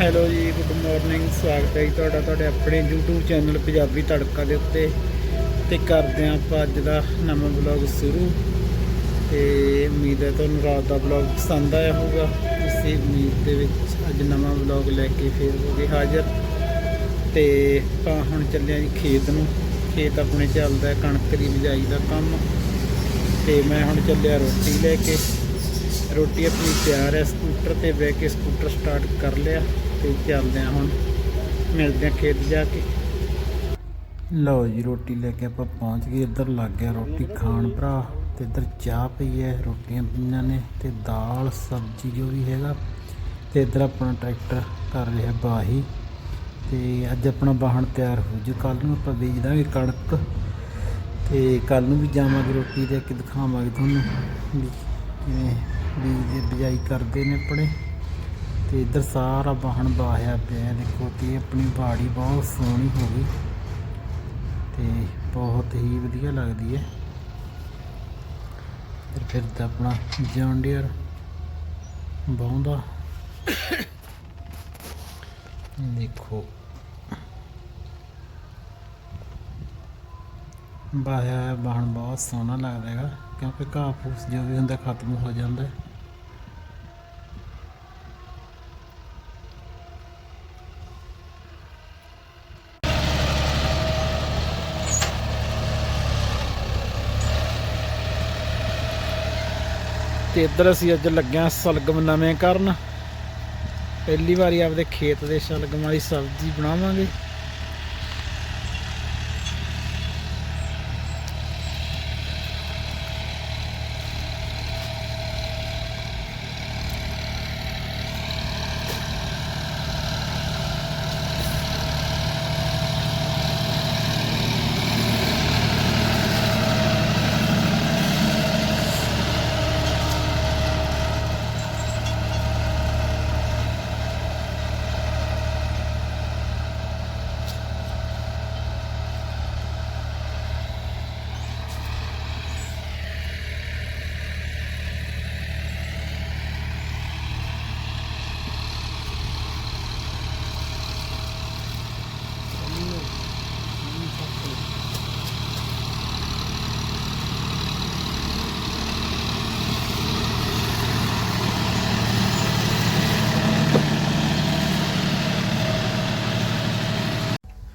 Hello ਜੀ good morning ਸਵਾਗਤ ਹੈ ਜੀ ਤੁਹਾਡਾ, ਤੁਹਾਡੇ ਆਪਣੇ YouTube ਚੈਨਲ ਪੰਜਾਬੀ ਤੜਕਾ ਦੇ ਉੱਤੇ ਤੇ ਕਰਦੇ ਹਾਂ ਆਪਾਂ ਅੱਜ ਦਾ ਨਵਾਂ ਵਲੌਗ ਸ਼ੁਰੂ। ਤੇ ਉਮੀਦ ਹੈ ਤੁਹਾਨੂੰ ਰਾਤ ਦਾ ਵਲੌਗ ਪਸੰਦ ਆਇਆ ਹੋਊਗਾ। ਇਸੇ ਉਮੀਦ ਦੇ ਵਿੱਚ ਅੱਜ ਨਵਾਂ ਵਲੌਗ ਲੈ ਕੇ ਫੇਰ ਹੋ ਗਏ ਹਾਜ਼ਰ। ਤੇ ਆਪਾਂ ਹੁਣ ਚੱਲੇ ਹਾਂ ਜੀ ਖੇਤ ਨੂੰ। ਖੇਤ ਆਪਣੇ ਚੱਲਦਾ ਕਣਕ ਦੀ ਬਿਜਾਈ ਦਾ ਕੰਮ। ਤੇ ਮੈਂ ਹੁਣ ਚੱਲਿਆ ਰੋਟੀ ਲੈ ਕੇ। ਰੋਟੀ ਆਪਣੀ ਤਿਆਰ ਹੈ, ਸਕੂਟਰ ਤੇ ਬਹਿ ਕੇ ਸਕੂਟਰ ਸਟਾਰਟ ਕਰ ਲਿਆ। ਤੇ ਚੱਲਦੇ ਹਾਂ ਹੁਣ। ਮਿਲਦੇ ਹਾਂ ਖੇਤ ਜਾ ਕੇ। ਲਓ ਜੀ, ਰੋਟੀ ਲੈ ਕੇ ਆਪਾਂ ਪਹੁੰਚ ਗਏ। ਇੱਧਰ ਲੱਗ ਗਿਆ ਰੋਟੀ ਖਾਣ ਭਰਾ ਤੇ ਇੱਧਰ ਚਾਹ ਪਈ ਹੈ, ਰੋਟੀਆਂ ਪਈਆਂ ਨੇ ਤੇ ਦਾਲ, ਸਬਜ਼ੀ ਜੋ ਵੀ ਹੈਗਾ ਤੇ ਇੱਧਰ ਆਪਣਾ ਟਰੈਕਟਰ ਕਰ ਰਿਹਾ ਬਾਹੀ। ਤੇ ਅੱਜ ਆਪਣਾ ਵਾਹਣ ਤਿਆਰ ਹੋ ਜੂ। ਕੱਲ ਨੂੰ ਆਪਾਂ ਬੀਜ ਦਾਂਗੇ ਕਣਕ। ਤੇ ਕੱਲ ਨੂੰ ਵੀ ਜਾਵਾਂਗੇ ਰੋਟੀ ਦੇ ਕੇ, ਦਿਖਾਵਾਂਗੇ ਤੁਹਾਨੂੰ ਵੀ ਕਿਵੇਂ ਬੀਜ ਦੀ ਬਿਜਾਈ ਕਰਦੇ ਨੇ ਆਪਣੇ। ਤੇ ਇੱਧਰ ਸਾਰਾ ਵਾਹਣ ਬਾਹਿਆ ਪਿਆ ਦੇਖੋ ਤੇ ਆਪਣੀ ਬਾੜੀ ਬਹੁਤ ਸੋਹਣੀ ਹੋ ਗਈ ਤੇ ਬਹੁਤ ਹੀ ਵਧੀਆ ਲੱਗਦੀ ਹੈ। ਫਿਰ ਫਿਰ ਤਾਂ ਆਪਣਾ ਜੌਨ ਡੀਅਰ ਬਾਉਂਦਾ ਦੇਖੋ। ਬਾਹਿਆ ਹੋਇਆ ਵਾਹਣ ਬਹੁਤ ਸੋਹਣਾ ਲੱਗਦਾ ਹੈਗਾ, ਕਿਉਂਕਿ ਘਾਹ ਫੂਸ ਜੋ ਵੀ ਹੁੰਦਾ ਖਤਮ ਹੋ ਜਾਂਦਾ ਹੈ। ਤੇ ਇੱਧਰ ਅਸੀਂ ਅੱਜ ਲੱਗਿਆ ਸਲਗਮ ਨਵੇਂ ਕਰਨ। ਪਹਿਲੀ ਵਾਰੀ ਆਪਦੇ ਖੇਤ ਦੇ ਸ਼ਲਗਮ ਵਾਲੀ ਸਬਜ਼ੀ ਬਣਾਵਾਂਗੇ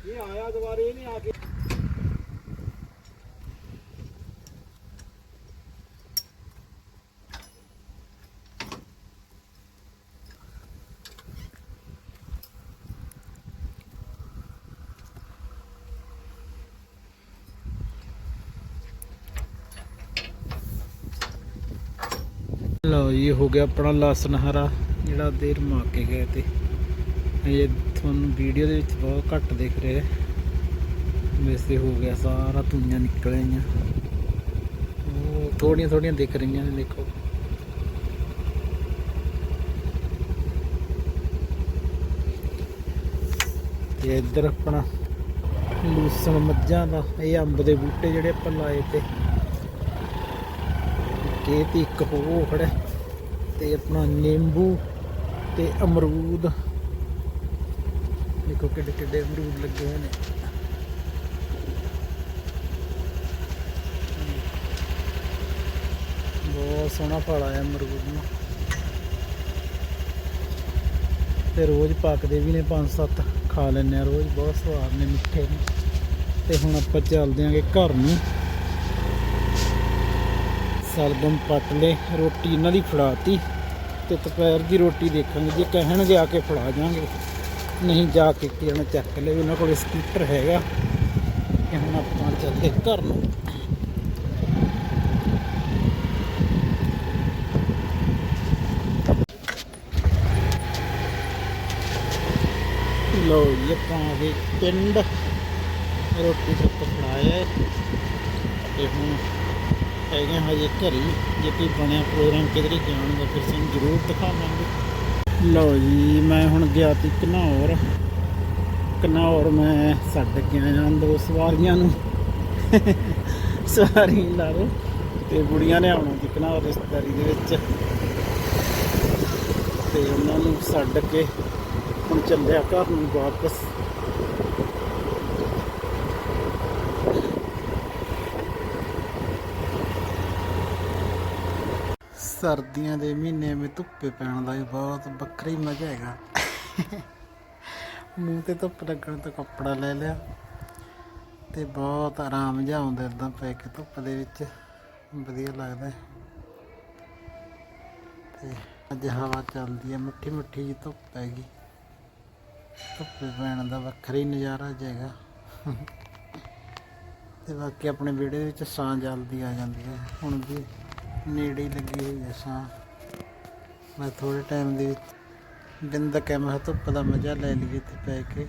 ਇਹ ਆਇਆ ਦੁਬਾਰੇ ਇਹਨੇ ਆ ਕੇ ਲਓ ਜੀ ਹੋ ਗਿਆ ਆਪਣਾ ਲਸਣ ਹਰਾ ਜਿਹੜਾ ਦੇਰ ਮਾ ਕੇ ਗਏ ਤੇ। ਇਹ ਤੁਹਾਨੂੰ ਵੀਡੀਓ ਦੇ ਵਿੱਚ ਬਹੁਤ ਘੱਟ ਦਿਖ ਰਿਹਾ ਹੈ। ਵੈਸੇ ਹੋ ਗਿਆ ਸਾਰਾ ਧੂਈਆਂ ਨਿਕਲ ਆਈਆਂ ਉਹ ਥੋੜੀਆਂ ਥੋੜੀਆਂ ਦਿਖ ਰਹੀਆਂ ਨੇ, ਦੇਖੋ। ਤੇ ਇੱਧਰ ਆਪਣਾ ਲੂਸਣ ਮੱਝਾਂ ਦਾ, ਇਹ ਅੰਬ ਦੇ ਬੂਟੇ ਜਿਹੜੇ ਆਪਾਂ ਲਾਏ ਤੇ। ਕੇ ਤੇ ਇੱਕ ਹੋ ਖੜਾ ਤੇ ਆਪਣਾ ਨਿੰਬੂ ਤੇ ਅਮਰੂਦ। ਦੇਖੋ ਕਿੱਡੇ ਕਿੱਡੇ ਅਮਰੂਦ ਲੱਗੇ ਹੋਏ ਨੇ। ਬਹੁਤ ਸੋਹਣਾ ਫਲ ਆਇਆ ਅਮਰੂਦ ਨੂੰ। ਤੇ ਰੋਜ਼ ਪੱਕਦੇ ਵੀ ਨੇ ਪੰਜ ਸੱਤ, ਖਾ ਲੈਂਦੇ ਆ ਰੋਜ਼, ਬਹੁਤ ਸਵਾਦ ਨੇ, ਮਿੱਠੇ ਨੇ। ਤੇ ਹੁਣ ਆਪਾਂ ਚੱਲਦੇ ਆਂਗੇ ਘਰ ਨੂੰ। ਸਲਗਮ ਪੱਟ ਲੈ ਰੋਟੀ ਇਹਨਾਂ ਦੀ ਫੜਾਤੀ ਤੇ ਦੁਪਹਿਰ ਦੀ ਰੋਟੀ ਦੇਖਾਂਗੇ, ਜੇ ਕਹਿਣਗੇ ਆ ਕੇ ਫੜਾ ਜਾਾਂਗੇ ਨਹੀਂ ਜਾ ਕੇ ਕਿਹਨਾਂ ਚੱਕ ਲੈ ਉਹਨਾਂ ਕੋਲ ਸਕੂਟਰ ਹੈਗਾ ਤੇ ਹੁਣ ਆਪਾਂ ਚੱਲਦੇ ਘਰ ਨੂੰ। ਲੋ ਜੀ, ਆਪਾਂ ਪਿੰਡ। ਰੋਟੀ ਸਭ ਫੜਾਇਆ ਤੇ ਹੁਣ ਹੈਗੇ ਹਜੇ ਘਰੇ। ਹੀ। ਜੇ ਕੋਈ ਬਣਿਆ ਪ੍ਰੋਗਰਾਮ ਕਿਧਰੇ ਜਾਣ ਦਾ ਫਿਰ ਸਾਨੂੰ ਜ਼ਰੂਰ ਦਿਖਾਵਾਂਗੇ। ਲਓ ਜੀ, ਮੈਂ ਹੁਣ ਗਿਆ ਤੀ ਘਨੌਰ। ਘਨੌਰ ਮੈਂ ਛੱਡ ਕੇ ਆਇਆ ਦੋ ਸਵਾਰੀਆਂ ਨੂੰ। ਸਵਾਰੀ ਲਾ ਲਓ। ਤੇ ਬੁੜੀਆਂ ਨੇ ਆਉਣਾ ਸੀ ਘਨੌਰ ਰਿਸ਼ਤੇਦਾਰੀ ਦੇ ਵਿੱਚ। ਤੇ ਉਹਨਾਂ ਨੂੰ ਛੱਡ ਕੇ ਹੁਣ ਚੱਲਿਆ ਘਰ ਨੂੰ ਵਾਪਸ। ਸਰਦੀਆਂ ਦੇ ਮਹੀਨੇ ਵਿੱਚ ਧੁੱਪੇ ਪੈਣ ਦਾ ਵੀ ਬਹੁਤ ਵੱਖਰਾ ਹੀ ਮਜ਼ਾ ਹੈਗਾ। ਮੂੰਹ ਤੇ ਧੁੱਪ ਲੱਗਣ ਤੋਂ ਕੱਪੜਾ ਲੈ ਲਿਆ ਤੇ ਬਹੁਤ ਆਰਾਮ ਜਿਹਾ ਆਉਂਦਾ ਇਦਾਂ ਪੈ ਕੇ ਧੁੱਪ ਦੇ ਵਿੱਚ। ਵਧੀਆ ਲੱਗਦਾ। ਤੇ ਅੱਜ ਹਵਾ ਚੱਲਦੀ ਹੈ ਮਿੱਠੀ ਮਿੱਠੀ ਜੀ ਧੁੱਪ ਹੈਗੀ ਧੁੱਪੇ ਪੈਣ ਦਾ ਵੱਖਰਾ ਹੀ ਨਜ਼ਾਰਾ ਜਾਏਗਾ ਤੇ ਬਾਕੀ ਆਪਣੇ ਵਿਹੜੇ ਵਿੱਚ ਸਾਂ ਜਲਦੀ ਆ ਜਾਂਦੀ ਹੈ। ਹੁਣ ਵੀ ਨੇੜੇ ਲੱਗੀ ਹੋਈ ਹੈ ਮੈਂ ਥੋੜੇ ਟਾਈਮ ਦੇ ਵਿੱਚ ਬਿੰਦਕ ਹੈ ਮੈਂ ਕਿਹਾ ਧੁੱਪ ਦਾ ਮਜ਼ਾ ਲੈ ਲਈਏ ਤੇ ਪੈ ਕੇ।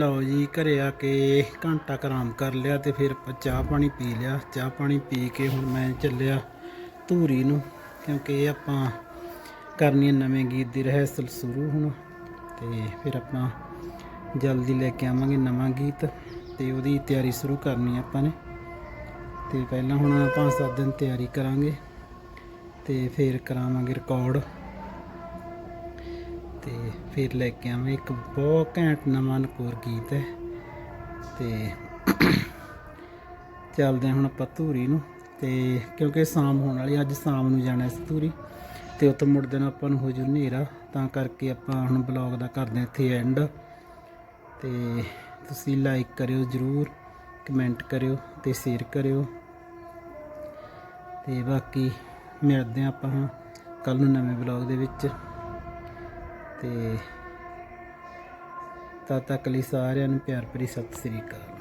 ਲਓ ਜੀ, ਘਰੇ ਆ ਕੇ ਘੰਟਾ ਕੁ ਆਰਾਮ ਕਰ ਲਿਆ ਤੇ ਫਿਰ ਆਪਾਂ ਚਾਹ ਪਾਣੀ ਪੀ ਲਿਆ। ਚਾਹ ਪਾਣੀ ਪੀ ਕੇ ਹੁਣ ਮੈਂ ਚੱਲਿਆ ਧੂਰੀ ਨੂੰ, ਕਿਉਂਕਿ ਇਹ ਆਪਾਂ ਕਰਨੀ ਹੈ ਨਵੇਂ ਗੀਤ ਦੀ ਰਿਹਰਸਲ ਸ਼ੁਰੂ ਹੁਣ। ਤੇ ਫਿਰ ਆਪਾਂ ਜਲਦੀ ਲੈ ਕੇ ਆਵਾਂਗੇ ਨਵਾਂ ਗੀਤ ਤੇ ਉਹਦੀ ਤਿਆਰੀ ਸ਼ੁਰੂ ਕਰਨੀ ਆਪਾਂ ਨੇ। ਤੇ ਪਹਿਲਾਂ ਹੁਣ ਪੰਜ ਸੱਤ ਦਿਨ ਤਿਆਰੀ ਕਰਾਂਗੇ ਤੇ ਫਿਰ ਕਰਾਵਾਂਗੇ ਰਿਕਾਰਡ ਤੇ ਫਿਰ ਲੈ ਕੇ ਆਵਾਂ ਇੱਕ ਬਹੁਤ ਘੈਂਟ ਨਵਾਂ ਨਕੋਰ ਗੀਤ ਹੈ। ਤੇ ਚੱਲਦੇ ਹਾਂ ਹੁਣ ਆਪਾਂ ਧੂਰੀ ਨੂੰ। ਤੇ ਕਿਉਂਕਿ ਸ਼ਾਮ ਹੋਣ ਵਾਲੀ, ਅੱਜ ਸ਼ਾਮ ਨੂੰ ਜਾਣਾ ਸੀ ਧੂਰੀ। ਤੇ ਉੱਥੇ ਮੁੜਦੇ ਨੂੰ ਆਪਾਂ ਨੂੰ ਹੋ ਜੂ ਹਨੇਰਾ, ਤਾਂ ਕਰਕੇ ਆਪਾਂ ਹੁਣ ਬਲੌਗ ਦਾ ਕਰਦੇ ਹਾਂ ਇੱਥੇ ਐਂਡ ਤੇ ਤੁਸੀਂ ਲਾਈਕ ਕਰਿਓ ਜਰੂਰ ਕਮੈਂਟ ਕਰਿਓ ਤੇ ਸ਼ੇਅਰ ਕਰਿਓ। ਤੇ ਬਾਕੀ ਮਿਲਦੇ ਹਾਂ ਆਪਾਂ ਕੱਲ ਨੂੰ ਨਵੇਂ ਬਲੌਗ ਦੇ ਵਿੱਚ। ਤੇ ਤਦ ਤੱਕ ਲਈ ਸਾਰਿਆਂ ਨੂੰ ਪਿਆਰ ਭਰੀ ਸਤਿ ਸ੍ਰੀ ਅਕਾਲ।